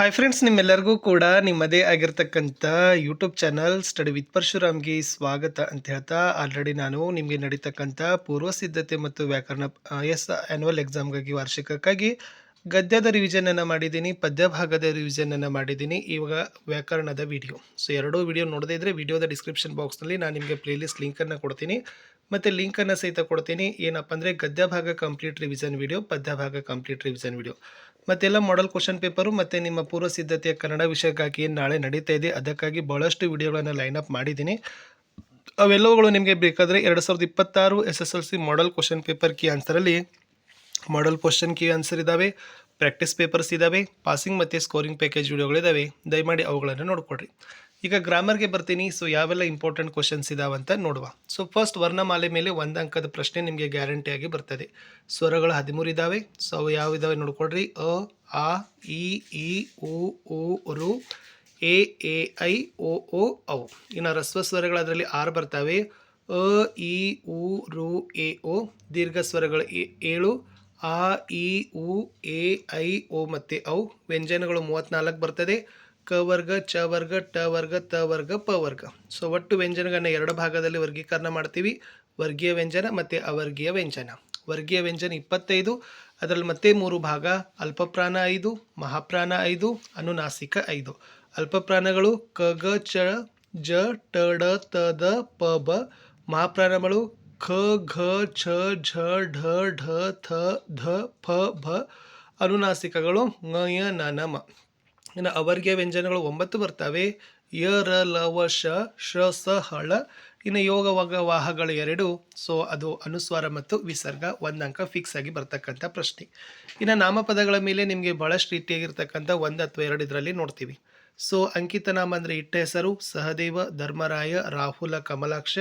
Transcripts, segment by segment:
Hi friends ನಿಮ್ಮೆಲ್ಲರಿಗೂ ಕೂಡ ನಿಮ್ಮದೇ ಆಗಿರ್ತಕ್ಕಂಥ ಯೂಟ್ಯೂಬ್ ಚಾನಲ್ ಸ್ಟಡಿ ವಿತ್ ಪರಶುರಾಮ್ಗೆ ಸ್ವಾಗತ ಅಂತ ಹೇಳ್ತಾ ಆಲ್ರೆಡಿ ನಾನು ನಿಮಗೆ ನಡೀತಕ್ಕಂಥ ಪೂರ್ವ ಸಿದ್ಧತೆ ಮತ್ತು ವ್ಯಾಕರಣ ಎಸ್ ಆ್ಯನ್ಯುವಲ್ ಎಕ್ಸಾಮ್ಗಾಗಿ ವಾರ್ಷಿಕಕ್ಕಾಗಿ ಗದ್ಯದ ರಿವಿಷನನ್ನು ಮಾಡಿದ್ದೀನಿ ಪದ್ಯ ಭಾಗದ ರಿವಿಷನನ್ನು ಮಾಡಿದ್ದೀನಿ. ಇವಾಗ ವ್ಯಾಕರಣದ ವಿಡಿಯೋ ಸೊ ಎರಡೂ ವಿಡಿಯೋ ನೋಡದೇ ಇದ್ದರೆ ವಿಡಿಯೋದ ಡಿಸ್ಕ್ರಿಪ್ಷನ್ ಬಾಕ್ಸ್ನಲ್ಲಿ ನಾನು ನಿಮಗೆ ಪ್ಲೇಲಿಸ್ಟ್ ಲಿಂಕನ್ನು ಕೊಡ್ತೀನಿ. ಮತ್ತು ಲಿಂಕನ್ನು ಸಹಿತ ಕೊಡ್ತೀನಿ. ಏನಪ್ಪ ಅಂದರೆ ಗದ್ಯ ಭಾಗ ಕಂಪ್ಲೀಟ್ ರಿವಿಷನ್ ವಿಡಿಯೋ ಪದ್ಯ ಭಾಗ ಕಂಪ್ಲೀಟ್ ರಿವಿಷನ್ ವಿಡಿಯೋ ಮತ್ತೆಲ್ಲ ಮಾಡಲ್ ಕ್ವಶನ್ ಪೇಪರು ಮತ್ತು ನಿಮ್ಮ ಪೂರ್ವ ಸಿದ್ಧತೆಯ ಕನ್ನಡ ವಿಷಯಕ್ಕಾಗಿ ಏನು ನಾಳೆ ನಡೀತಾ ಇದೆ. ಅದಕ್ಕಾಗಿ ಭಾಳಷ್ಟು ವಿಡಿಯೋಗಳನ್ನು ಲೈನ್ ಅಪ್ ಮಾಡಿದ್ದೀನಿ. ಅವೆಲ್ಲವುಗಳು ನಿಮಗೆ ಬೇಕಾದರೆ ಎರಡು ಸಾವಿರದ ಇಪ್ಪತ್ತಾರು S S L C model question paper key ಆನ್ಸರಲ್ಲಿ model question key answer ಇದ್ದಾವೆ ಪ್ರಾಕ್ಟೀಸ್ ಪೇಪರ್ಸ್ ಇದ್ದಾವೆ ಪಾಸಿಂಗ್ ಮತ್ತು ಸ್ಕೋರಿಂಗ್ ಪ್ಯಾಕೇಜ್ ವಿಡಿಯೋಗಳಿದ್ದಾವೆ ದಯಮಾಡಿ ಅವುಗಳನ್ನು ನೋಡ್ಕೊಡ್ರಿ ಈಗ ಗ್ರಾಮರ್ಗೆ ಬರ್ತೀನಿ ಸೊ ಯಾವೆಲ್ಲ ಇಂಪಾರ್ಟೆಂಟ್ ಕ್ವಶನ್ಸ್ ಇದಾವಂತ ನೋಡುವ. ಸೊ ಫಸ್ಟ್ ವರ್ಣಮಾಲೆ ಮೇಲೆ ಒಂದು ಅಂಕದ ಪ್ರಶ್ನೆ ನಿಮಗೆ ಗ್ಯಾರಂಟಿಯಾಗಿ ಬರ್ತದೆ. ಸ್ವರಗಳು ಹದಿಮೂರು ಇದ್ದಾವೆ ಸೊ ಅವು ಯಾವ ಇದಾವೆ ನೋಡ್ಕೊಡ್ರಿ ಅ, ಆ, ಇ ಇ, ಉ ಉ, ರು, ಎ ಎ, ಐ, ಓ ಓ, ಅವು. ಇನ್ನು ರಸ್ವ ಸ್ವರಗಳು ಅದರಲ್ಲಿ ಆರು ಬರ್ತವೆ. ಅ, ಇ, ಉ, ರು, ಎ, ಓ, ದೀರ್ಘ ಸ್ವರಗಳು ಏಳು ಆ ಇ ಉ, ಎ, ಐ, ಓ ಮತ್ತು ಅವು ವ್ಯಂಜನಗಳು ಮೂವತ್ತ್ನಾಲ್ಕು ಬರ್ತದೆ. ಕ ವರ್ಗ, ಚ ವರ್ಗ, ಟ ವರ್ಗ, ತ ವರ್ಗ, ಪ ವರ್ಗ. ಸೊ ಒಟ್ಟು ವ್ಯಂಜನಗಳನ್ನ ಎರಡು ಭಾಗದಲ್ಲಿ ವರ್ಗೀಕರಣ ಮಾಡ್ತೀವಿ. ವರ್ಗೀಯ ವ್ಯಂಜನ ಮತ್ತು ಅವರ್ಗೀಯ ವ್ಯಂಜನ. ವರ್ಗೀಯ ವ್ಯಂಜನ ಇಪ್ಪತ್ತೈದು, ಅದರಲ್ಲಿ ಮತ್ತೆ ಮೂರು ಭಾಗ. ಅಲ್ಪಪ್ರಾಣ ಐದು, ಮಹಾಪ್ರಾಣ ಐದು, ಅನುನಾಸಿಕ ಐದು. ಅಲ್ಪಪ್ರಾಣಗಳು ಕ, ಗ, ಚ, ಜ, ಟ, ಡ, ತ, ದ, ಪ, ಬ. ಮಹಾಪ್ರಾಣಗಳು ಖ ಘ ಛ ಝ ಢ ಢ ಥ ಧ ಫ ಭ ಅನುನಾಸಿಕಗಳು ಯ, ನ ನ, ಮ. ಇನ್ನು ಅವರ್ಗೆ ವ್ಯಂಜನಗಳು ಒಂಬತ್ತು ಬರ್ತವೆ. ಯ, ರ, ಲ, ವ, ಶ ಶ ಸ, ಹಳ. ಇನ್ನು ಯೋಗ ವಗ, ವಾಹಗಳು ಎರಡು. ಸೊ, ಅದು ಅನುಸ್ವಾರ ಮತ್ತು ವಿಸರ್ಗ ಒಂದು ಅಂಕ ಫಿಕ್ಸ್ ಆಗಿ ಬರ್ತಕ್ಕಂಥ ಪ್ರಶ್ನೆ. ಇನ್ನು ನಾಮಪದಗಳ ಮೇಲೆ ನಿಮಗೆ ಭಾಳಷ್ಟು ರೀತಿಯಾಗಿರ್ತಕ್ಕಂಥ ಒಂದು ಅಥವಾ ಎರಡು ಇದರಲ್ಲಿ ನೋಡ್ತೀವಿ. ಸೊ, ಅಂಕಿತ ನಾಮ ಅಂದರೆ ಇಟ್ಟ ಹೆಸರು, ಸಹದೇವ, ಧರ್ಮರಾಯ, ರಾಹುಲ, ಕಮಲಾಕ್ಷ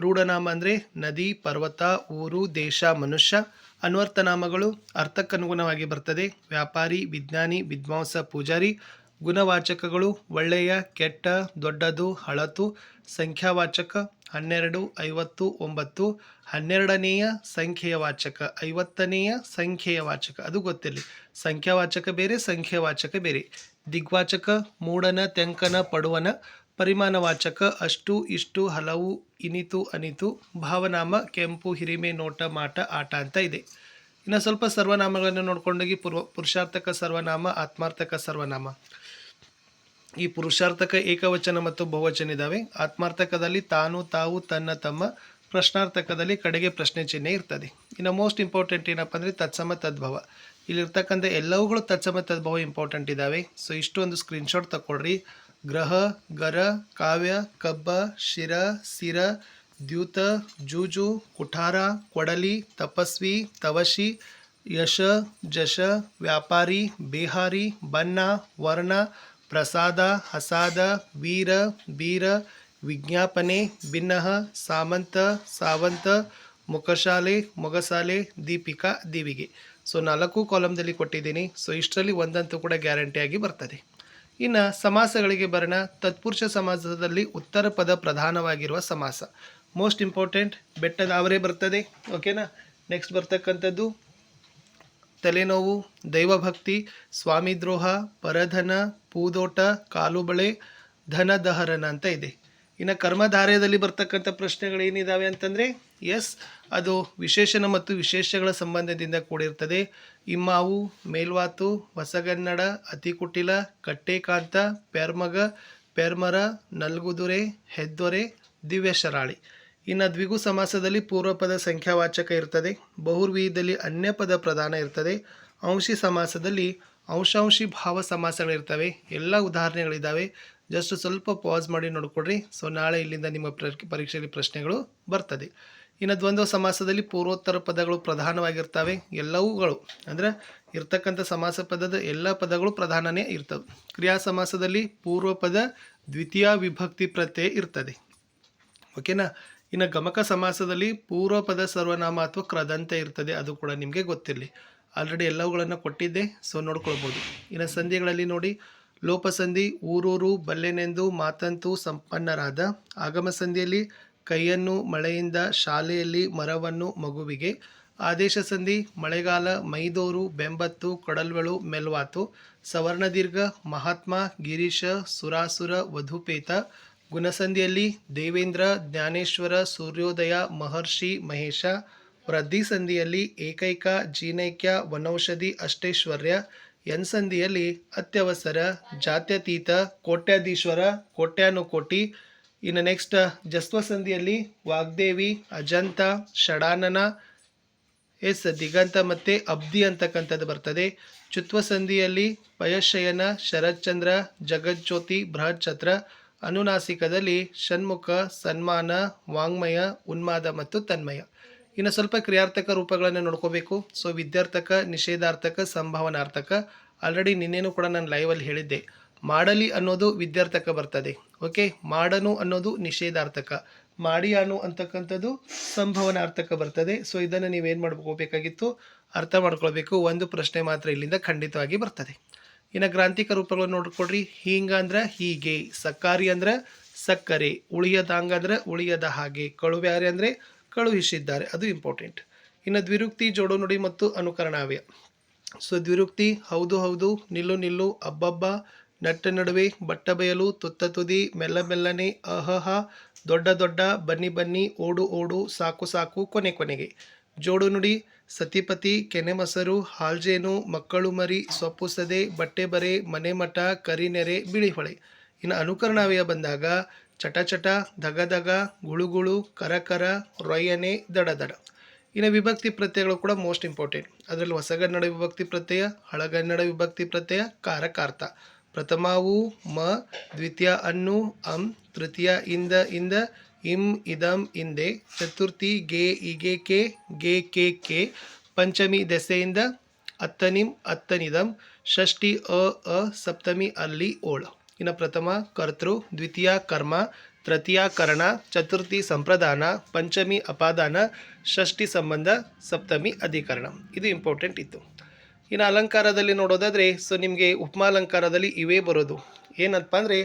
ರೂಢನಾಮ ಅಂದರೆ ನದಿ, ಪರ್ವತ, ಊರು, ದೇಶ, ಮನುಷ್ಯ ಅನ್ವರ್ಥನಾಮಗಳು ಅರ್ಥಕ್ಕನುಗುಣವಾಗಿ ಬರ್ತದೆ. ವ್ಯಾಪಾರಿ, ವಿಜ್ಞಾನಿ, ವಿದ್ವಾಂಸ, ಪೂಜಾರಿ, ಗುಣವಾಚಕಗಳು, ಒಳ್ಳೆಯ, ಕೆಟ್ಟ, ದೊಡ್ಡದು ಹಳತು ಸಂಖ್ಯಾವಾಚಕ, ಹನ್ನೆರಡು, ಐವತ್ತು, ಒಂಬತ್ತು, ಹನ್ನೆರಡನೆಯ ಸಂಖ್ಯೆಯ ವಾಚಕ ಐವತ್ತನೆಯ ಸಂಖ್ಯೆಯ ವಾಚಕ ಅದು ಗೊತ್ತಿರಲಿ. ಸಂಖ್ಯಾವಾಚಕ ಬೇರೆ ಸಂಖ್ಯಾವಾಚಕ ಬೇರೆ. ದಿಗ್ವಾಚಕ ಮೂಡನ ತೆಂಕನ, ಪಡುವನ ಪರಿಮಾಣವಾಚಕ ಅಷ್ಟು ಇಷ್ಟು ಹಲವು ಇನಿತು ಅನಿತು ಭಾವನಾಮ ಕೆಂಪು ಹಿರಿಮೆ ನೋಟ ಮಾಟ ಆಟ ಅಂತ ಇದೆ. ಇನ್ನು ಸ್ವಲ್ಪ ಸರ್ವನಾಮಗಳನ್ನು ನೋಡ್ಕೊಂಡೋಗಿ ಪುರ್ವ ಪುರುಷಾರ್ಥಕ ಸರ್ವನಾಮ, ಆತ್ಮಾರ್ಥಕ ಸರ್ವನಾಮ. ಈ ಪುರುಷಾರ್ಥಕ ಏಕವಚನ ಮತ್ತು ಬಹುವಚನ ಇದ್ದಾವೆ ಆತ್ಮಾರ್ಥಕದಲ್ಲಿ ತಾನು, ತಾವು, ತನ್ನ, ತಮ್ಮ, ಪ್ರಶ್ನಾರ್ಥಕದಲ್ಲಿ ಕಡೆಗೆ ಪ್ರಶ್ನೆ ಚಿಹ್ನೆ ಇರ್ತದೆ. ಇನ್ನು ಮೋಸ್ಟ್ ಇಂಪಾರ್ಟೆಂಟ್ ಏನಪ್ಪ ಅಂದರೆ ತತ್ಸಮ ತದ್ಭವ. ಇಲ್ಲಿರ್ತಕ್ಕಂಥ ಎಲ್ಲವುಗಳು ತತ್ಸಮ ತದ್ಭವ ಇಂಪಾರ್ಟೆಂಟ್ ಇದ್ದಾವೆ ಸೊ ಇಷ್ಟೊಂದು ಸ್ಕ್ರೀನ್ಶಾಟ್ ತಗೊಳ್ರಿ ಗ್ರಹ, ಗರ, ಕಾವ್ಯ, ಕಬ್ಬ, ಶಿರ, ಸಿರ, ದ್ಯೂತ, ಜೂಜು, ಕುಠಾರ, ಕೊಡಲಿ, ತಪಸ್ವಿ, ತವಶಿ, ಯಶ, ಜಶ, ವ್ಯಾಪಾರಿ, ಬಿಹಾರಿ, ಬಣ್ಣ, ವರ್ಣ, ಪ್ರಸಾದ, ಹಸಾದ, ವೀರ, ಬೀರ, ವಿಜ್ಞಾಪನೆ ಭಿನ್ನ ಸಾಮಂತ, ಸಾವಂತ, ಮುಖಶಾಲೆ, ಮೊಗಸಾಲೆ, ದೀಪಿಕಾ, ದೀವಿಗೆ. ಸೊ ನಾಲ್ಕು ಕಾಲಮ್ದಲ್ಲಿ ಕೊಟ್ಟಿದ್ದೀನಿ. ಸೊ ಇಷ್ಟರಲ್ಲಿ ಒಂದಂತೂ ಕೂಡ ಗ್ಯಾರಂಟಿಯಾಗಿ ಬರ್ತದೆ. ಇನ್ನು ಸಮಾಸಗಳಿಗೆ ಬರೋಣ ತತ್ಪುರುಷ ಸಮಾಸದಲ್ಲಿ ಉತ್ತರ ಪದ ಪ್ರಧಾನವಾಗಿರುವ ಸಮಾಸ. ಮೋಸ್ಟ್ ಇಂಪಾರ್ಟೆಂಟ್ ಬೆಟ್ಟದ ಅವರೇ ಬರ್ತದೆ ಓಕೆನಾ ನೆಕ್ಸ್ಟ್ ಬರ್ತಕ್ಕಂಥದ್ದು, ತಲೆನೋವು, ದೈವಭಕ್ತಿ ಸ್ವಾಮಿದ್ರೋಹ ಪರಧನ, ಪೂದೋಟ, ಕಾಲುಬಳೆ ಧನದಹರನ ಅಂತ ಇದೆ. ಇನ್ನು ಕರ್ಮಧಾರ್ಯದಲ್ಲಿ ಬರ್ತಕ್ಕಂಥ ಪ್ರಶ್ನೆಗಳು ಏನಿದಾವೆ ಅಂತಂದರೆ ಎಸ್ ಅದು ವಿಶೇಷಣ ಮತ್ತು ವಿಶೇಷಗಳ ಸಂಬಂಧದಿಂದ ಕೂಡಿರ್ತದೆ. ಇಮ್ಮಾವು, ಮೇಲ್ವಾತು ಹೊಸಗನ್ನಡ ಅತಿಕುಟಿಲ, ಕಟ್ಟೇಕಾಂತ, ಪೆರ್ಮಗ, ಪೆರ್ಮರ, ನಲ್ಗುದುರೆ, ಹೆದ್ದೊರೆ ದಿವ್ಯ ಶರಾಳಿ ಇನ್ನು ದ್ವಿಗು ಸಮಾಸದಲ್ಲಿ ಪೂರ್ವಪದ ಸಂಖ್ಯಾವಾಚಕ ಇರ್ತದೆ. ಬಹುರ್ವೀಯದಲ್ಲಿ ಅನ್ಯ ಪದ ಪ್ರಧಾನ ಇರ್ತದೆ. ಅಂಶಿ ಸಮಾಸದಲ್ಲಿ ಅಂಶಾಂಶಿ ಭಾವ ಸಮಾಸಗಳಿರ್ತವೆ. ಎಲ್ಲ ಉದಾಹರಣೆಗಳಿದ್ದಾವೆ ಜಸ್ಟ್ ಸ್ವಲ್ಪ ಪಾಸ್ ಮಾಡಿ ನೋಡಿಕೊಡ್ರಿ. ಸೊ ನಾಳೆ ಇಲ್ಲಿಂದ ನಿಮ್ಮ ಪ್ರ- ಪರೀಕ್ಷೆಯಲ್ಲಿ ಪ್ರಶ್ನೆಗಳು ಬರ್ತದೆ. ಇನ್ನು ದ್ವಂದ್ವ ಸಮಾಸದಲ್ಲಿ ಪೂರ್ವೋತ್ತರ ಪದಗಳು ಪ್ರಧಾನವಾಗಿರ್ತವೆ. ಎಲ್ಲವುಗಳು ಅಂದರೆ ಇರ್ತಕ್ಕಂಥ ಸಮಾಸ ಪದದ ಎಲ್ಲ ಪದಗಳು ಪ್ರಧಾನನೇ ಇರ್ತವೆ. ಕ್ರಿಯಾ ಸಮಾಸದಲ್ಲಿ ಪೂರ್ವ ಪದ ದ್ವಿತೀಯ ವಿಭಕ್ತಿ ಪ್ರತ್ಯಯ ಇರ್ತದೆ. ಓಕೆನಾ ಇನ್ನು ಗಮಕ ಸಮಾಸದಲ್ಲಿ ಪೂರ್ವ ಪದ ಸರ್ವನಾಮ ಅಥವಾ ಕ್ರದಂತ ಇರ್ತದೆ. ಅದು ಕೂಡ ನಿಮಗೆ ಗೊತ್ತಿರಲಿ. ಆಲ್ರೆಡಿ ಎಲ್ಲವುಗಳನ್ನು ಕೊಟ್ಟಿದ್ದೆ. ಸೊ ನೋಡ್ಕೊಳ್ಬೋದು. ಇನ್ನು ಸಂಧಿಗಳಲ್ಲಿ ನೋಡಿ. ಲೋಪಸಂಧಿ ಊರೂರು ಬಲ್ಲೆನೆಂದು ಮಾತಂತು ಸಂಪನ್ನರಾದ ಆಗಮಸಂಧಿಯಲ್ಲಿ ಕೈಯನ್ನು ಮಳೆಯಿಂದ ಶಾಲೆಯಲ್ಲಿ ಮರವನ್ನು ಮಗುವಿಗೆ ಆದೇಶ ಸಂಧಿ ಮಳೆಗಾಲ ಮೈದೋರು, ಬೆಂಬತ್ತು, ಕೊಡಲ್ವಳು, ಮೆಲ್ವಾತು, ಸವರ್ಣದೀರ್ಘ, ಮಹಾತ್ಮ, ಗಿರೀಶ, ಸುರಾಸುರ, ವಧುಪೇತ, ಗುಣಸಂಧಿಯಲ್ಲಿ ದೇವೇಂದ್ರ, ಜ್ಞಾನೇಶ್ವರ, ಸೂರ್ಯೋದಯ, ಮಹರ್ಷಿ, ಮಹೇಶ ವೃದ್ಧಿ ಸಂಧಿಯಲ್ಲಿ ಏಕೈಕ ಜೀನೈಕ್ಯ, ವನೌಷಧಿ, ಅಷ್ಟೈಶ್ವರ್ಯ ಎನ್ ಸಂಧಿಯಲ್ಲಿ ಅತ್ಯವಸರ, ಜಾತ್ಯತೀತ, ಕೋಟ್ಯಾಧೀಶ್ವರ, ಕೋಟ್ಯಾನುಕೋಟಿ. ಇನ್ನು ನೆಕ್ಸ್ಟ್ ಜಸ್ವ ಸಂಧಿಯಲ್ಲಿ ವಾಗ್ದೇವಿ, ಅಜಂತ, ಷಡಾನನ, ಎಸ್ ದಿಗಂತ ಮತ್ತೆ ಅಬ್ದಿ ಅಂತಕ್ಕಂಥದ್ದು ಬರ್ತದೆ. ಚುತ್ವ ಸಂಧಿಯಲ್ಲಿ ಪಯಶಯನ, ಶರತ್ಚಂದ್ರ, ಜಗಜ್ಯೋತಿ, ಬೃಹಚ್ಛತ್ರ. ಅನುನಾಸಿಕದಲ್ಲಿ ಷಣ್ಮುಖ, ಸನ್ಮಾನ, ವಾಂಗ್ಮಯ, ಉನ್ಮಾದ ಮತ್ತು ತನ್ಮಯ. ಇನ್ನು ಸ್ವಲ್ಪ ಕ್ರಿಯಾರ್ಥಕ ರೂಪಗಳನ್ನು ನೋಡ್ಕೋಬೇಕು. ಸೊ ವಿದ್ಯಾರ್ಥಕ, ನಿಷೇಧಾರ್ಥಕ, ಸಂಭಾವನಾರ್ಥಕ. ಆಲ್ರೆಡಿ ನಿನ್ನೇನು ಕೂಡ ನಾನು ಲೈವಲ್ಲಿ ಹೇಳಿದ್ದೆ. ಮಾಡಲಿ ಅನ್ನೋದು ವಿದ್ಯಾರ್ಥಕ ಬರ್ತದೆ. ಓಕೆ ಮಾಡನು ಅನ್ನೋದು ನಿಷೇಧಾರ್ಥಕ. ಮಾಡಿಯಾನು ಅಂತಕ್ಕಂಥದ್ದು ಸಂಭವನಾರ್ಥಕ ಬರ್ತದೆ. ಸೊ ಇದನ್ನು ನೀವೇನು ಮಾಡ್ಕೋಬೇಕಾಗಿತ್ತು? ಅರ್ಥ ಮಾಡ್ಕೊಳ್ಬೇಕು. ಒಂದು ಪ್ರಶ್ನೆ ಮಾತ್ರ ಇಲ್ಲಿಂದ ಖಂಡಿತವಾಗಿ ಬರ್ತದೆ. ಇನ್ನು ಗ್ರಾಂಥಿಕ ರೂಪಗಳನ್ನು ನೋಡ್ಕೊಡ್ರಿ ಹೀಂಗ ಅಂದ್ರೆ ಹೀಗೆ, ಸಕ್ಕಾರಿ ಅಂದ್ರೆ ಸಕ್ಕರೆ ಉಳಿಯದಾಂಗ ಅಂದ್ರೆ ಉಳಿಯದ ಹಾಗೆ, ಕಳುವ್ಯಾರೆ ಅಂದ್ರೆ ಕಳುಹಿಸಿದ್ದಾರೆ. ಅದು ಇಂಪಾರ್ಟೆಂಟ್. ಇನ್ನು ದ್ವಿರುಕ್ತಿ, ಜೋಡೋನುಡಿ ಮತ್ತು ಅನುಕರಣಾವ್ಯ. ಸೊ, ದ್ವಿರುಕ್ತಿ, ಹೌದು ಹೌದು, ನಿಲ್ಲು ನಿಲ್ಲು, ಅಬ್ಬಬ್ಬ, ನಟ್ಟ ನಡುವೆ, ಬಟ್ಟ ಬಯಲು, ತುತ್ತ ತುದಿ, ಮೆಲ್ಲ ಮೆಲ್ಲನೆ ಅಹಹ ದೊಡ್ಡ ದೊಡ್ಡ, ಬನ್ನಿ ಬನ್ನಿ, ಓಡು ಓಡು, ಸಾಕು ಸಾಕು, ಕೊನೆ ಕೊನೆಗೆ. ಜೋಡು ನುಡಿ ಸತಿಪತಿ, ಕೆನೆ ಮೊಸರು, ಹಾಲ್ಜೇನು, ಮಕ್ಕಳು ಮರಿ, ಸೊಪ್ಪು ಸದೆ, ಬಟ್ಟೆ ಬರೆ, ಮನೆ ಮಠ ಕರಿನೆರೆ ಬಿಳಿಹೊಳೆ ಇನ್ನು ಅನುಕರಣಾವ್ಯ ಬಂದಾಗ ಚಟ ಧಗಧಗ ಧಗ ಧಗ ಗುಳುಗುಳು, ಕರಕರ ಕರ ರೊಯ್ಯನೆ ದಡ ದಡ ಇನ್ನು ವಿಭಕ್ತಿ ಪ್ರತ್ಯಯಗಳು ಕೂಡ ಮೋಸ್ಟ್ ಇಂಪಾರ್ಟೆಂಟ್ ಅದರಲ್ಲಿ ಹೊಸಗನ್ನಡ ವಿಭಕ್ತಿ ಪ್ರತ್ಯಯ, ಹಳಗನ್ನಡ ವಿಭಕ್ತಿ ಪ್ರತ್ಯಯ, ಕಾರಕಾರ್ಥ. ಪ್ರಥಮವು ಮ, ದ್ವಿತೀಯ ಅನ್ನು, ಅಂ, ತೃತೀಯ ಇಂದ ಇಂದ, ಇಂ, ಇದಂ, ಇಂದೆ. ಚತುರ್ಥಿ, ಗೆ, ಇಗೆ, ಕೆ, ಗೆ, ಕೆ ಕೆ. ಪಂಚಮಿ, ದೆಸೆಯಿಂದ ಅತ್ತನಿಂ ಅತ್ತನಿದಂ ಷಷ್ಠಿ, ಅ ಅ, ಸಪ್ತಮಿ, ಅಲ್ಲಿ, ಓಳ. ಇನ್ನು ಪ್ರಥಮ, ಕರ್ತೃ, ದ್ವಿತೀಯ, ಕರ್ಮ, ತೃತೀಯ, ಕರ್ಣ, ಚತುರ್ಥಿ, ಸಂಪ್ರದಾನ, ಪಂಚಮಿ, ಅಪಾದಾನ, ಷಷ್ಠಿ ಸಂಬಂಧ, ಸಪ್ತಮಿ, ಅಧಿಕರಣ. ಇದು ಇಂಪಾರ್ಟೆಂಟ್ ಇತ್ತು. ಇನ್ನು ಅಲಂಕಾರದಲ್ಲಿ ನೋಡೋದಾದರೆ ಸೊ ನಿಮಗೆ ಉಪಮಾಲಂಕಾರದಲ್ಲಿ ಇವೇ ಬರೋದು. ಏನಪ್ಪ ಅಂದರೆ,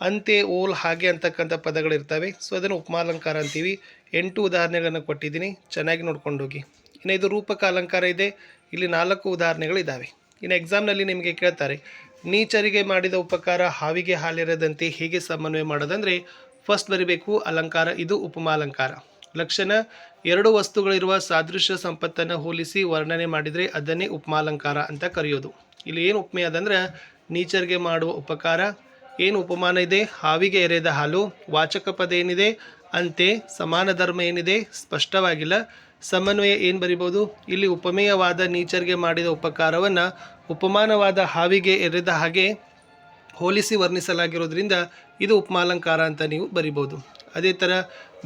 ಅಂತೆ ಓಲ್ ಹಾಗೆ ಅಂತಕ್ಕಂಥ ಪದಗಳಿರ್ತವೆ. ಸೊ ಅದನ್ನು ಉಪಮಾಲಂಕಾರ ಅಂತೀವಿ. ಎಂಟು ಉದಾಹರಣೆಗಳನ್ನು ಕೊಟ್ಟಿದ್ದೀನಿ. ಚೆನ್ನಾಗಿ ನೋಡ್ಕೊಂಡು ಹೋಗಿ. ಇನ್ನು ಇದು ರೂಪಕ ಅಲಂಕಾರ ಇದೆ. ಇಲ್ಲಿ ನಾಲ್ಕು ಉದಾಹರಣೆಗಳಿದ್ದಾವೆ. ಇನ್ನು ಎಕ್ಸಾಮ್ನಲ್ಲಿ ನಿಮಗೆ ಕೇಳ್ತಾರೆ. ನೀಚರಿಗೆ ಮಾಡಿದ ಉಪಕಾರ ಹಾವಿಗೆ ಹಾಲಿರದಂತೆ ಹೇಗೆ ಸಮನ್ವಯ ಮಾಡೋದಂದರೆ ಫಸ್ಟ್ ಬರಿಬೇಕು ಅಲಂಕಾರ, ಇದು ಉಪಮಾಲಂಕಾರ ಲಕ್ಷಣ, ಎರಡು ವಸ್ತುಗಳಿರುವ ಸಾದೃಶ್ಯ ಸಂಪತ್ತನ್ನು ಹೋಲಿಸಿ ವರ್ಣನೆ ಮಾಡಿದರೆ ಅದನ್ನೇ ಉಪಮಾಲಂಕಾರ ಅಂತ ಕರೆಯೋದು. ಇಲ್ಲಿ ಏನು ಉಪಮೇಯ ಅದಂದ್ರೆ ನೀಚರಿಗೆ ಮಾಡುವ ಉಪಕಾರ, ಏನು ಉಪಮಾನ ಇದೆ? ಹಾವಿಗೆ ಎರೆದ ಹಾಲು ವಾಚಕ ಪದ ಏನಿದೆ? ಅಂತೆ, ಸಮಾನ ಧರ್ಮ ಏನಿದೆ? ಸ್ಪಷ್ಟವಾಗಿಲ್ಲ. ಸಮನ್ವಯ ಏನು ಬರಿಬೋದು ಇಲ್ಲಿ ಉಪಮೇಯವಾದ ನೀಚರಿಗೆ ಮಾಡಿದ ಉಪಕಾರವನ್ನು ಉಪಮಾನವಾದ ಹಾವಿಗೆ ಎರೆದ ಹಾಗೆ ಹೋಲಿಸಿ ವರ್ಣಿಸಲಾಗಿರೋದ್ರಿಂದ ಇದು ಉಪಮಾಲಂಕಾರ ಅಂತ ನೀವು ಬರಿಬೋದು ಅದೇ ಥರ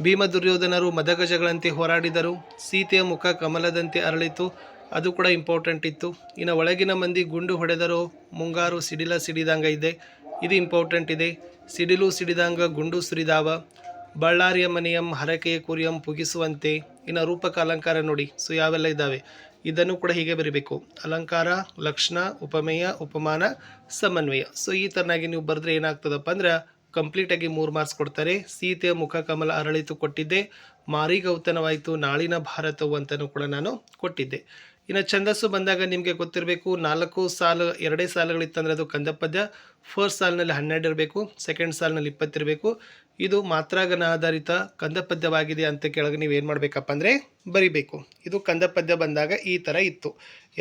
ಭೀಮ ದುರ್ಯೋಧನರು ಮದಗಜಗಳಂತೆ ಹೋರಾಡಿದರು. ಸೀತೆಯ ಮುಖ ಕಮಲದಂತೆ ಅರಳಿತು. ಅದು ಕೂಡ ಇಂಪಾರ್ಟೆಂಟ್ ಇತ್ತು. ಇನ್ನು ಒಳಗಿನ ಮಂದಿ ಗುಂಡು ಹೊಡೆದರು ಮುಂಗಾರು ಸಿಡಿಲ ಸಿಡಿದಂಗೆ ಇದೆ. ಇದು ಇಂಪಾರ್ಟೆಂಟ್ ಇದೆ. ಸಿಡಿಲು ಸಿಡಿದಂಗ ಗುಂಡು ಸುರಿದಾವ. ಬಳ್ಳಾರಿಯ ಮನೆಯಂ, ಹರಕೆಯ ಕುರಿಯಂ ಪುಗಿಸುವಂತೆ ಇನ್ನು ರೂಪಕ ಅಲಂಕಾರ ನೋಡಿ. ಸೊ, ಯಾವೆಲ್ಲ ಇದ್ದಾವೆ ಇದನ್ನು ಕೂಡ ಹೀಗೆ ಬರೀಬೇಕು. ಅಲಂಕಾರ, ಲಕ್ಷಣ, ಉಪಮೇಯ, ಉಪಮಾನ, ಸಮನ್ವಯ. ಸೊ, ಈ ಥರನಾಗಿ ನೀವು ಬರೆದ್ರೆ ಏನಾಗ್ತದಪ್ಪ ಅಂದ್ರೆ ಕಂಪ್ಲೀಟಾಗಿ ಮೂರು ಮಾರ್ಕ್ಸ್ ಕೊಡ್ತಾರೆ. ಸೀತೆಯ ಮುಖ ಕಮಲ ಅರಳಿತು ಕೊಟ್ಟಿದ್ದೆ. ಮಾರಿಗೌತನವಾಯಿತು ನಾಳಿನ ಭಾರತವು ಅಂತಲೂ ಕೂಡ ನಾನು ಕೊಟ್ಟಿದ್ದೆ. ಇನ್ನು ಛಂದಸ್ಸು ಬಂದಾಗ ನಿಮಗೆ ಗೊತ್ತಿರಬೇಕು, ನಾಲ್ಕು ಸಾಲು, ಎರಡೇ ಸಾಲುಗಳಿತ್ತಂದರೆ ಅದು ಕಂದ ಪದ್ಯ ಫಸ್ಟ್ ಸಾಲಿನಲ್ಲಿ ಹನ್ನೆರಡು ಇರಬೇಕು ಸೆಕೆಂಡ್ ಸಾಲಿನಲ್ಲಿ ಇಪ್ಪತ್ತಿರಬೇಕು ಇದು ಮಾತ್ರಾಗನ ಆಧಾರಿತ ಕಂದಪದ್ಯವಾಗಿದೆ ಅಂತ ಕೆಳಗೆ ನೀವು ಏನು ಮಾಡಬೇಕಪ್ಪ ಅಂದರೆ ಬರಿಬೇಕು. ಇದು ಕಂದ ಪದ್ಯ ಬಂದಾಗ ಈ ಥರ ಇತ್ತು.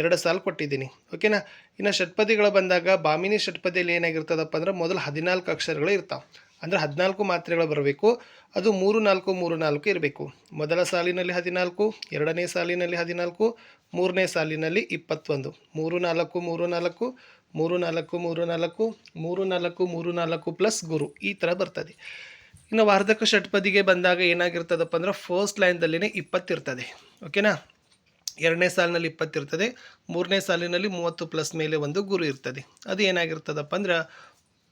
ಎರಡು ಸಾಲು ಕೊಟ್ಟಿದ್ದೀನಿ, ಓಕೆನಾ? ಇನ್ನು ಷಟ್ಪದಿಗಳು ಬಂದಾಗ ಬಾಮಿನಿ ಷಟ್ಪದಿಯಲ್ಲಿ ಏನಾಗಿರ್ತದಪ್ಪ ಅಂದ್ರೆ ಮೊದಲು ಹದಿನಾಲ್ಕು ಅಕ್ಷರಗಳು ಇರ್ತಾವೆ. ಅಂದರೆ ಹದಿನಾಲ್ಕು ಮಾತ್ರೆಗಳು ಬರಬೇಕು. ಅದು ಮೂರು ನಾಲ್ಕು ಮೂರು ನಾಲ್ಕು ಇರಬೇಕು. ಮೊದಲ ಸಾಲಿನಲ್ಲಿ ಹದಿನಾಲ್ಕು, ಎರಡನೇ ಸಾಲಿನಲ್ಲಿ ಹದಿನಾಲ್ಕು, ಮೂರನೇ ಸಾಲಿನಲ್ಲಿ ಇಪ್ಪತ್ತೊಂದು. ಮೂರು ನಾಲ್ಕು ಮೂರು ನಾಲ್ಕು ಮೂರು ನಾಲ್ಕು ಮೂರು ನಾಲ್ಕು ಮೂರು ನಾಲ್ಕು ಮೂರು ನಾಲ್ಕು ಪ್ಲಸ್ ಗುರು. ಈ ಥರ ಬರ್ತದೆ. ಇನ್ನು ವಾರ್ಧಕ ಷಟ್ಪದಿಗೆ ಬಂದಾಗ ಏನಾಗಿರ್ತದಪ್ಪ ಅಂದ್ರೆ ಫಸ್ಟ್ ಲೈನ್ದಲ್ಲಿನೇ ಇಪ್ಪತ್ತಿರ್ತದೆ. ಓಕೆನಾ ಎರಡನೇ ಸಾಲಿನಲ್ಲಿ ಇಪ್ಪತ್ತಿರ್ತದೆ, ಮೂರನೇ ಸಾಲಿನಲ್ಲಿ ಮೂವತ್ತು ಪ್ಲಸ್ ಮೇಲೆ ಒಂದು ಗುರು ಇರ್ತದೆ. ಅದು ಏನಾಗಿರ್ತದಪ್ಪ ಅಂದ್ರೆ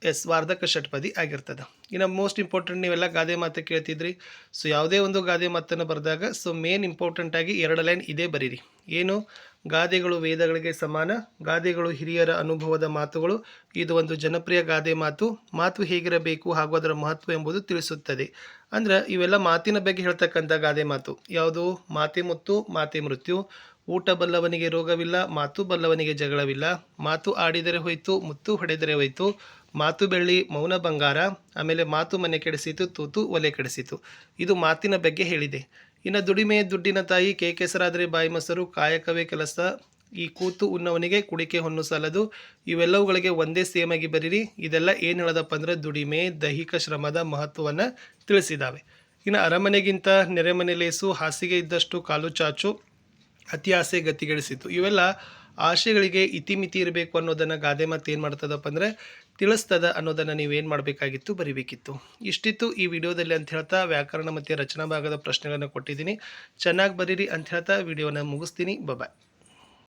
ಎಸ್ ವಾರ್ಧಕ ಷಟ್ಪದಿ ಆಗಿರ್ತದೆ. ಇನ್ನು ಮೋಸ್ಟ್ ಇಂಪಾರ್ಟೆಂಟ್ ನೀವೆಲ್ಲ ಗಾದೆ ಮಾತು ಕೇಳ್ತಿದ್ರಿ. ಸೊ ಯಾವುದೇ ಒಂದು ಗಾದೆ ಮಾತನ್ನು ಬರೆದಾಗ ಸೊ ಮೇನ್ ಇಂಪಾರ್ಟೆಂಟಾಗಿ ಎರಡು ಲೈನ್ ಇದೇ ಬರೀರಿ. ಏನು? ಗಾದೆಗಳು ವೇದಗಳಿಗೆ ಸಮಾನ, ಗಾದೆಗಳು ಹಿರಿಯರ ಅನುಭವದ ಮಾತುಗಳು. ಇದು ಒಂದು ಜನಪ್ರಿಯ ಗಾದೆ ಮಾತು. ಮಾತು ಹೇಗಿರಬೇಕು ಹಾಗೂ ಅದರ ಮಹತ್ವ ಎಂಬುದು ತಿಳಿಸುತ್ತದೆ. ಅಂದ್ರೆ ಇವೆಲ್ಲ ಮಾತಿನ ಬಗ್ಗೆ ಹೇಳ್ತಕ್ಕಂಥ ಗಾದೆ ಮಾತು. ಯಾವುದು? ಮಾತೆ ಮುತ್ತು, ಮಾತೆ ಮೃತ್ಯು. ಊಟ ಬಲ್ಲವನಿಗೆ ರೋಗವಿಲ್ಲ, ಮಾತು ಬಲ್ಲವನಿಗೆ ಜಗಳವಿಲ್ಲ. ಮಾತು ಆಡಿದರೆ ಹೋಯಿತು, ಮುತ್ತು ಹೊಡೆದರೆ ಹೋಯ್ತು. ಮಾತು ಬೆಳ್ಳಿ, ಮೌನ ಬಂಗಾರ, ಆಮೇಲೆ ಮಾತು ಮನೆ ಕೆಡಿಸಿತು, ತೂತು ಒಲೆ ಕೆಡಿಸಿತು. ಇದು ಮಾತಿನ ಬಗ್ಗೆ ಹೇಳಿದೆ. ಇನ್ನು ದುಡಿಮೆ ದುಡ್ಡಿನ ತಾಯಿ ಕೇ. ಕೆಸರಾದರೆ ಬಾಯಿ ಮೊಸರು, ಕಾಯಕವೇ ಕೆಲಸ. ಈ ಕೂತು ಉನ್ನವನಿಗೆ ಕುಡಿಕೆ ಹೊನ್ನು ಸಾಲದು. ಇವೆಲ್ಲವುಗಳಿಗೆ ಒಂದೇ ಸೇಮ್ ಆಗಿ ಬರೀರಿ. ಇದೆಲ್ಲ ಏನು ಹೇಳದಪ್ಪ ಅಂದ್ರೆ ದುಡಿಮೆ, ದೈಹಿಕ ಶ್ರಮದ ಮಹತ್ವವನ್ನು ತಿಳಿಸಿದ್ದಾವೆ ಇನ್ನು ಅರಮನೆಗಿಂತ ನೆರೆಮನೆ ಲೇಸು, ಹಾಸಿಗೆ ಇದ್ದಷ್ಟು ಕಾಲು ಚಾಚು, ಅತಿ ಆಸೆ ಗತಿಗೆಡಿಸಿತು. ಇವೆಲ್ಲ ಆಶೆಗಳಿಗೆ ಇತಿಮಿತಿ ಇರಬೇಕು ಅನ್ನೋದನ್ನು ಗಾದೆ ಮಾತು ಏನು ಮಾಡ್ತದಪ್ಪ ಅಂದರೆ ತಿಳಿಸ್ತದ ಅನ್ನೋದನ್ನು ನೀವೇನು ಮಾಡಬೇಕಾಗಿತ್ತು ಬರಿಬೇಕಿತ್ತು. ಇಷ್ಟಿತ್ತು ಈ ವಿಡಿಯೋದಲ್ಲಿ ಅಂತ ಹೇಳ್ತಾ ವ್ಯಾಕರಣ ಮತ್ತು ರಚನಾ ಭಾಗದ ಪ್ರಶ್ನೆಗಳನ್ನು ಕೊಟ್ಟಿದ್ದೀನಿ. ಚೆನ್ನಾಗಿ ಬರೀರಿ ಅಂತ ಹೇಳ್ತಾ ವಿಡಿಯೋನ ಮುಗಿಸ್ತೀನಿ. ಬಾಯ್